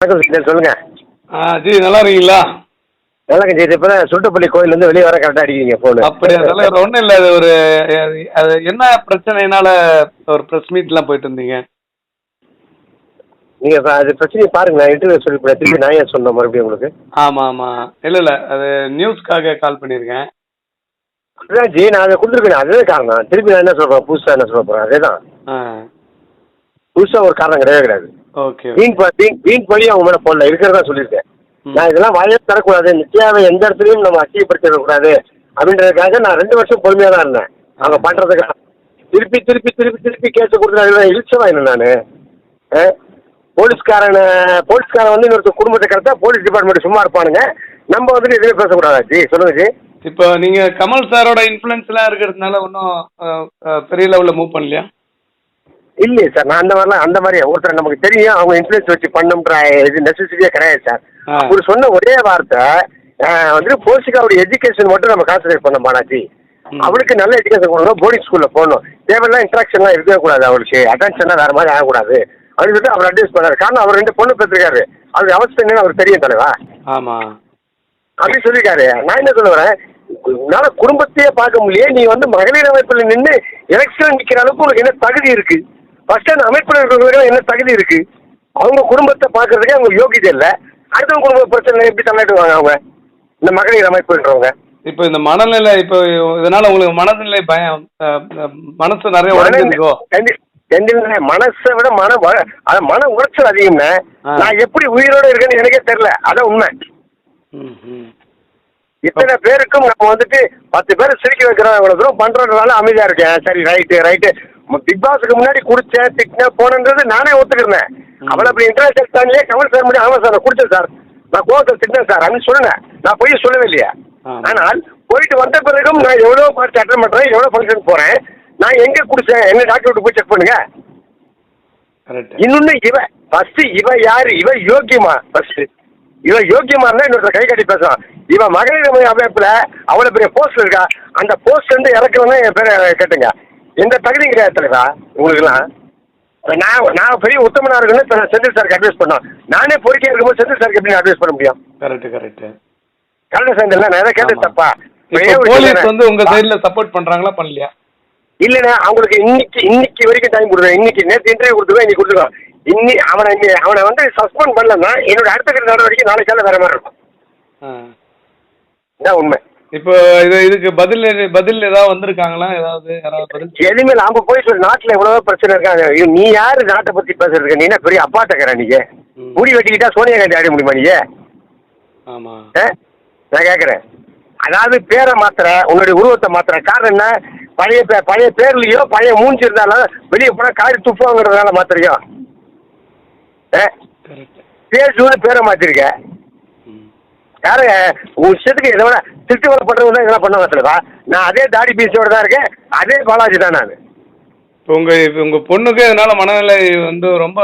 வணக்கம் சார் சொல்லுங்க. ஆ ஜி நல்லா இருக்கீங்களா நல்லா இருக்கேன் இப்போ தான் சுட்டப்பள்ளி கோயிலேருந்து வெளியே வர கரெக்டாக அடிக்கிறீங்க ஃபோனு அப்படியா தலைவர் ஒன்றும் இல்லை அது ஒரு அது- அது என்ன பிரச்சனைனால ஒரு ப்ரெஸ் மீட்லாம் போயிட்டு இருந்தீங்க? நீங்கள் அது பிரச்சனையை பாருங்க நான் இன்டர்வியூ சொல்லி திருப்பி நான் ஏன் சொன்னேன் மறுபடியும் உங்களுக்கு? ஆமாம் ஆமாம் இல்லை இல்லை அது நியூஸ்க்காக கால் பண்ணியிருக்கேன். அதுதான் ஜி நான் அதை கொடுத்துருக்கேன் அதுதான் காரணம். திருப்பி நான் என்ன சொல்கிறேன் புதுசாக என்ன சொல்ல போகிறேன் அதே தான் புதுசாக ஒரு காரணம் கிடையவே கிடையாது. ஓகே வீண் வீண் வீண் பழி அவங்க மேலே போடல. இருக்கிறதா சொல்லியிருக்கேன். நான் இதெல்லாம் வாயே தரக்கூடாது நித்யாவை எந்த இடத்துலையும் நம்ம அசியப்படுத்திடக்கூடாது அப்படின்றதுக்காக நான் ரெண்டு வருஷம் பொறுமையாக தான் இருந்தேன். அவங்க பண்ணுறதுக்கு திருப்பி திருப்பி திருப்பி திருப்பி கேஸ் கொடுத்துருக்காங்க இழிச்சவா என்ன நான். போலீஸ்காரனை போலீஸ்காரன் வந்து இன்னொருத்தர் குடும்பத்தை கடத்தா போலீஸ் டிபார்ட்மெண்ட் சும்மா இருப்பானுங்க. நம்ம வந்துட்டு எதுவுமே பேசக்கூடாதா ஜி. சொல்லுங்க ஜி. இப்போ நீங்கள் கமல் சாரோட இன்ஃப்ளூயன்ஸ்லாம் இருக்கிறதுனால ஒன்றும் பெரிய லெவலில் மூவ் பண்ணலையா? இல்லையே சார் நான் அந்த மாதிரிலாம் அந்த மாதிரி ஒருத்தர் நமக்கு தெரியும் அவங்க இன்ஃப்ளூயன்ஸ் வச்சு பண்ணணுன்ற இது நெசசிட்டியே கிடையாது சார். அவர் சொன்ன ஒரே வார்த்தை வந்துட்டு போர்ஷிகாவுடைய எஜுகேஷன் மட்டும் நம்ம கான்சன்ட்ரேட் பண்ண மாட்டாச்சு ம். அவளுக்கு நல்ல எஜுகேஷன் கொடுக்கணும் போர்டிங் ஸ்கூலில் போகணும். தேவையில்லாம் இன்ட்ராக்ஷன்லாம் இருக்கவே கூடாது அவளுக்கு அட்டென்ஷனாக வேறு மாதிரி ஆகக்கூடாது. அப்படின்னு சொல்லிட்டு அவர் அட்வைஸ் பண்ணாரு. காரணம் அவர் ரெண்டு பொண்ணு பெற்றிருக்காரு. அது அவஸ்தை என்னன்னு அவர் தெரியும் தலைவா. ஆமாம் அப்படின்னு சொல்லியிருக்காரு. நான் என்ன சொல்ல வரேன்? உன்னால குடும்பத்தையே பார்க்க முடியல நீ வந்து மகளிர் அமைப்பில் நின்று எலெக்ஷன் நிற்கிற அளவுக்கு உனக்கு என்ன தகுதி இருக்கு? ஃபர்ஸ்ட் அந்த அமைப்பில் இருக்கிறவங்களுக்கு என்ன தகுதி இருக்கு? அவங்க குடும்பத்தை பார்க்கறதுக்கே அவங்க யோகிதை இல்லை. அடுத்தவங்க குடும்ப பிரச்சனை எப்படி தலையிடுவாங்க அவங்க? இந்த மகளிர் அமைப்புன்றவங்க. இப்போ இந்த மனநிலை இப்போ இதனால உங்களுக்கு மனநிலை பயம் மனசு நிறைய உடஞ்சிருக்கோ? மனசை விட மன வ- அது மன உளைச்சல் அதிகம்னு. ஆ. நான் எப்படி உயிரோட இருக்கேன்னு எனக்கே தெரியல. அதான் உண்மை. இத்தனை பேருக்கும் நம்ம வந்துட்டு பத்து பேர் சிரிக்க வைக்கிறோம். இவ்வளவு தூரம் பண்றதுனால அமைதியா இருக்கேன். சரி ரைட்டு ரைட்டு பிக் பாஸுக்கு முன்னாடி குடிச்சேன் திட்டினேன் போனன்றது நானே ஒத்துக்கிறேன். அவளை அப்படி இன்டர்நேஷனல் தாண்டியே கமல் சார் முடியும் ஆமா சார் நான் குடிச்சேன் சார் நான் கோவத்தில் திட்டினேன் சார் அப்படின்னு சொல்லுனேன் நான் போய் சொல்லவே இல்லையா. ஆனால் போயிட்டு வந்த பிறகும் நான் எவ்வளோ பார்த்து அட்டன் பண்றேன் எவ்வளோ ஃபங்க்ஷன் போறேன் நான் எங்க குடிச்சேன் என்ன டாக்டர் விட்டு போய் செக் பண்ணுங்க? இன்னொன்னு இவ ஃபர்ஸ்ட் இவ யாரு? இவ யோக்கியமா? ஃபர்ஸ்ட் இவ யோக்கியமா இருந்தா இன்னொருத்தர் கை கட்டி பேசலாம். இவ மகளிர் அமை- அமைப்புல அவ்வளவு பெரிய போஸ்ட் இருக்கா? அந்த போஸ்ட் வந்து இறக்கணும் என் பேரை கேட்டுங்க. எந்த தகுதியும் கிடையாது தலைவா உங்களுக்குலாம் நான் நான் பெரிய உத்தமனா இருக்குன்னு செந்தில் சாருக்கு அட்வைஸ் பண்ணோம். நானே பொறுக்கே இருக்கும்போது செந்தில் சாருக்கு எப்படி அட்வைஸ் பண்ண முடியும்? கரெக்ட் கரெக்ட் கரெக்டா செந்தில் நான் எதை கேட்டது தப்பா? போலீஸ்? வந்து உங்க சைடுல சப்போர்ட் பண்றாங்களா பண்ணலையா? இல்லைண்ணா அவங்களுக்கு இன்னைக்கு இன்னைக்கு வரைக்கும் டைம் கொடுக்குறேன் இன்னைக்கு நேற்று இன்டர்வியூ கொடுத்துருக்கோம் இன்னைக்கு கொடுத்துருக்கோம் இன்னி அவனை அவனை வந்து சஸ்பெண்ட் பண்ணலன்னா என்னோட அடுத்த கட்ட நடவடிக்கை நாளைக்கு வேற மாதிரி இருக்கும். இதான் உண்மை. இப்போ இது இதுக்கு பதில் பதில் ஏதாவது வந்திருக்காங்களா? ஏதாவது யாராவது எதுவுமே நாம போய் சொல்லி. நாட்டுல எவ்வளவோ பிரச்சனை இருக்காங்க. நீ யாரு நாட்டை பத்தி பேசுறதுக்கு? நீ என்ன பெரிய அப்பாட்டக்கிற நீங்க ம். முடி வெட்டிக்கிட்டா சோனியா காந்தி ஆட முடியுமா நீங்க ஆமா? நான் கேட்கறேன் அதாவது பேரை மாத்திர உன்னுடைய உருவத்தை மாத்திர காரணம் என்ன? பழைய பழைய பேர்லயோ பழைய மூஞ்சி இருந்தாலும் வெளியே போனா காரி துப்புவாங்கிறதுனால மாத்திரையோ ஆ? கரெக்ட் பேர் சொல்லி பேரை மாத்திருக்க யாரு உன் இஷ்டத்துக்கு இதை விட திருட்டு வேலை பண்றவங்க தான் இதெல்லாம் பண்ண மாட்டேலா நான் அதே தாடி பீஸோட தான் இருக்கேன். அதே பாலாஜி தான் நான். உங்க உங்க பொண்ணுக்கு இதனால மனநிலை வந்து ரொம்ப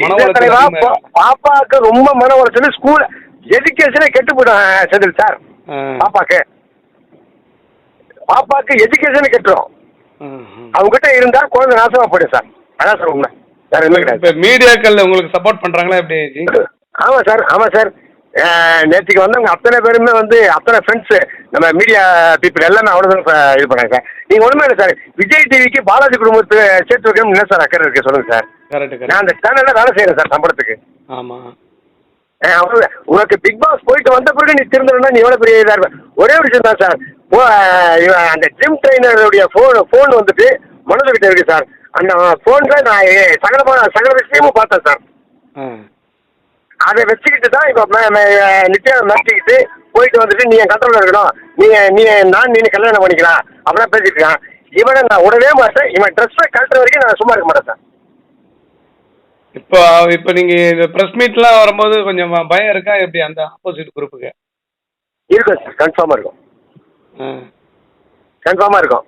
மன உளைச்சல் தலைவா, அதிகமா பா- இருக்கு. பாப்பாக்கு ரொம்ப மன உளைச்சல். ஸ்கூல் எஜுகேஷனே கெட்டு போயிடும் செந்தில் சார். பாப்பாக்கு. பாப்பாக்கு எஜுகேஷன் கெட்டுரும். அவங்க கிட்ட இருந்தா குழந்தை நாசமா போயிடும் சார் அதான் சார் உண்மை. வேற எதுவுமே கிடையாது. மீடியாக்கள் உங்களுக்கு சப்போர்ட் பண்றாங்களா எப்படி? ஆமா சார் ஆமா சார் நேத்திக்கு வந்தவங்க அத்தனை பேருமே வந்து அத்தனை ஃப்ரெண்ட்ஸ் நம்ம மீடியா பீப்புள் எல்லாமே அவ்வளோதான் சார் இது பண்ணாங்க சார். நீங்க ஒண்ணுமே இல்லை சார். விஜய் டிவிக்கு பாலாஜி குடும்பத்தை சேர்த்து வைக்கணும் என்ன சார் அக்கறை இருக்கு சொல்லுங்க சார். கரெக்ட் நான் அந்த சேனல்ல வேலை செய்யறேன் சார் சம்பளத்துக்கு. ஆமா. அஹ், அவ்வளவுதான். உனக்கு பிக் பாஸ் போயிட்டு வந்த பிறகு நீ திருந்தணும்னா நீ எவ்வளவு பெரிய இதா இருப்ப? ஒரே ஒரு விஷயம் தான் சார். அந்த ஜிம் ட்ரைனருடைய ஃபோன் ஃபோன் வந்துட்டு மனது கிட்ட இருக்கு சார். அந்த ஃபோன்ல நான் ஏ- சகல சகல விஷயமும் பார்த்தேன் சார். அதை வச்சுக்கிட்டு தான் இப்போ நித்யா மாட்டிக்கிட்டு போயிட்டு வந்துட்டு நீ என் கண்ட்ரோலில் இருக்கணும். நீ நீ நான் நீ கல்யாணம் பண்ணிக்கலாம். அப்படிலாம் பேசிட்டு இருக்கான். இவனை நான் விடவே மாட்டேன் இவன் ட்ரெஸ்ஸை கழட்டுற வரைக்கும் நான் சும்மா இருக்க மாட்டேன் சார். இப்போ இப்போ நீங்க இந்த ப்ரெஸ் மீட்லாம் வரும்போது கொஞ்சம் பயம் இருக்கா? எப்படி அந்த ஆப்போசிட் குரூப்புக்கு இருக்கும் சார். கன்ஃபார்மாக இருக்கும். ஆ. கன்ஃபார்மாக இருக்கும்.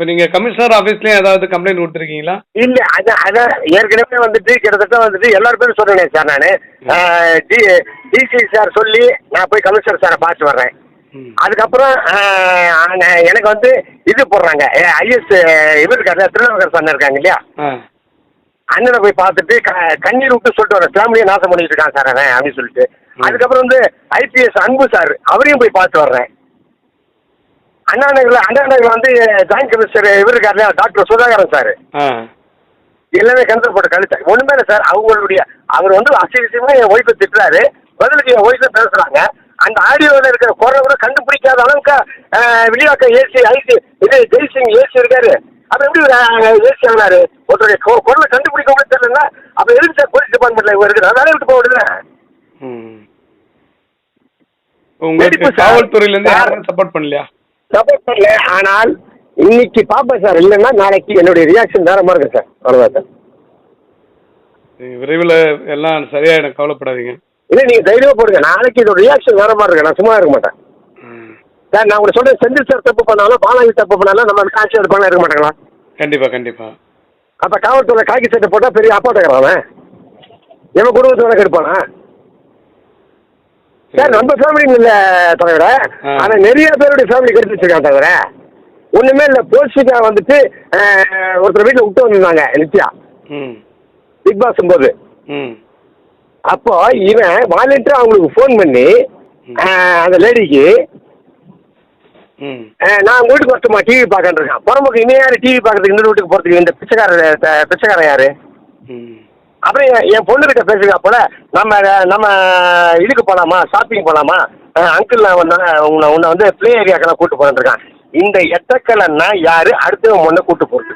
இப்போ நீங்க கமிஷனர் ஆஃபீஸ்லயும் ஏதாவது கம்ப்ளைண்ட் கொடுத்துருக்கீங்களா? இல்லை அதான் அதான் ஏற்கனவே வந்துட்டு கிட்டத்தட்ட வந்துட்டு எல்லார் பேரும் சொல்றேன் சார் நான். டி டிசி சார் சொல்லி நான் போய் கமிஷனர் சாரை பார்த்து வர்றேன். அதுக்கப்புறம் எனக்கு வந்து இது போடுறாங்க. ஐஎஸ் இவர் இருக்காரு திருநாவுக்கர் சார் இருக்காங்க இல்லையா? அண்ணனை போய் பார்த்துட்டு கண்ணீர் விட்டு சொல்லிட்டு வர ஃபேமிலியை நாசம் பண்ணிட்டு இருக்கான் சார் அவன் அப்படின்னு சொல்லிட்டு. அதுக்கப்புறம் வந்து ஐபிஎஸ் அன்பு சார் அவரையும் போய் பார்த்து வர்றேன். அண்ணா நகர்ல அண்ணா நகர்ல வந்து ஜாயின்ட் கமிஷனர் இவர் இருக்காரு டாக்டர் சுதாகரன் சார். எல்லாமே கேன்சல் போட்டு கழிச்சேன் ஒண்ணுமே இல்லை சார் அவங்களுடைய அவர் வந்து அசிங்கமா என் ஒய்ஃபை திட்டுறாரு. பதிலுக்கு என் ஒய்ஃபை பேசுறாங்க. அந்த ஆடியோவில் இருக்கிற குரலை கூட கண்டுபிடிக்காத அளவுக்கு விழியாக்க ஏசி ஐசி இது ஜெய்சிங் ஏசி இருக்காரு. அப்ப எப்படி ஏசி ஆனாரு ஒருத்தருடைய குரலை கண்டுபிடிக்க கூட தெரியலன்னா அப்ப எதுக்கு சார் போலீஸ் டிபார்ட்மெண்ட்ல இவர் இருக்கு வேலையை விட்டு போடுது ம். உங்களுக்கு நடிப்பு சார். காவல்துறையில இருந்து சார். யாரும் சப்போர்ட் பண்ணலையா? சப்போர்ட் பண்ணல. ஆனால் இன்னைக்கு பார்ப்பேன் சார் இல்லைன்னா நாளைக்கு என்னுடைய ரியாக்ஷன் வேற மாதிரி இருக்கு சார். அவ்வளவுதான் சார். விரைவில் எல்லாம் சரியாயிடும் கவலைப்படாதீங்க. இல்லை நீங்க தைரியமா போடுங்க. நாளைக்கு இதோட ரியாக்ஷன் வேற மாதிரி இருக்கு. நான் சும்மா இருக்க மாட்டேன். சார் நான் உங்களுக்கு சொல்றேன் செந்தில் சார் தப்பு பண்ணாலும் பாலாஜி தப்பு பண்ணாலும் நம்ம காட்சி எடுப்பாங்க இருக்க மாட்டாங்களா? கண்டிப்பா கண்டிப்பா. அப்ப காவல்துறை காக்கி சட்டை போட்டா பெரிய அப்பாட்டக்கிறான் அவன். எவன் குடும்பத்தோட கெடுப்பானா சார் நம்ம ஃபேமிலி இல்ல தவிர ஆ. ஆனா நிறைய பேருடைய ஃபேமிலி கெடுத்து வச்சிருக்கான் தவிர ஒண்ணுமே இல்ல போஸ்டிக்கா வந்துட்டு ஒருத்தர் வீட்டுல விட்டு வந்திருந்தாங்க நித்யா. ம். பிக் பாஸ் போது ம். அப்போ இவன் வாலண்டியர் அவங்களுக்கு ஃபோன் பண்ணி அந்த லேடிக்கு நான் உங்க வீட்டுக்கு வரட்டுமா டிவி பார்க்கன்னு இருக்கேன். புறம்புக்கு இன்னும் யாரு டிவி பார்க்கறதுக்கு இன்னொரு வீட்டுக்கு போறதுக்கு இந்த பிச்சைக்காரர் பிச்சைக்காரன் யாரு? ம். அப்புறம் என் பொண்ணுகிட்ட பேசுங்க போல நம்ம நம்ம இதுக்கு போலாமா ஷாப்பிங் போலாமா? அங்கிள் நான் வந்தா உன்னை உன்னை வந்து ப்ளே ஏரியாக்கெல்லாம் கூட்டு இருக்கான். இந்த எட்டக்கலன்னா யாரு? அடுத்தவன் முன்ன கூட்டு போறது.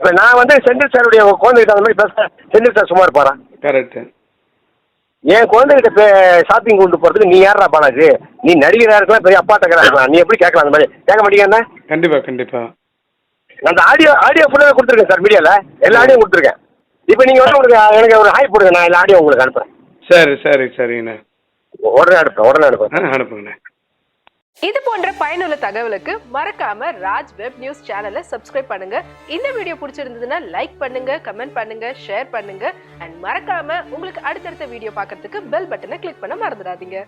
இப்ப நான் வந்து செந்தில் சாருடைய குழந்தைகிட்ட அந்த மாதிரி பேச செந்தில் சார் சும்மா இருப்பாரா? கரெக்டு என் குழந்தைகிட்ட ஷாப்பிங் கொண்டு போறதுக்கு நீ யாரா பாலாஜி? நீ நடிகரா இருக்கலாம் பெரிய அப்பாட்டக்கரா இருக்கலாம். நீ எப்படி கேட்கலாம் அந்த மாதிரி? கேட்க மாட்டீங்கன்னா கண்டிப்பா கண்டிப்பா. அந்த ஆடியோ ஆடியோ ஃபுல்லாக கொடுத்துருக்கேன் சார் மீடியாவில் எல்லா ஆடியோ கொடுத்துருக்கேன். இப்போ நீங்கள் வந்து உங்களுக்கு எனக்கு ஒரு ஹாய் போடுங்க நான் எல்லா ஆடியோ உங்களுக்கு அனுப்புகிறேன் சரி சரி சரிங்கண்ணே உடனே அனுப்புகிறேன் உடனே அனுப்புகிறேன் அனுப்புங்கண்ணே. இது போன்ற பயனுள்ள தகவலுக்கு மறக்காம ராஜ் வெப் நியூஸ் சேனலை சப்ஸ்கிரைப் பண்ணுங்க. இந்த வீடியோ பிடிச்சிருந்ததுன்னா லைக் பண்ணுங்க கமெண்ட் பண்ணுங்க ஷேர் பண்ணுங்க. அண்ட் மறக்காம உங்களுக்கு அடுத்தடுத்த வீடியோ பார்க்கறதுக்கு பெல் பட்டனை கிளிக் பண்ண மறந்துடாதீங்க.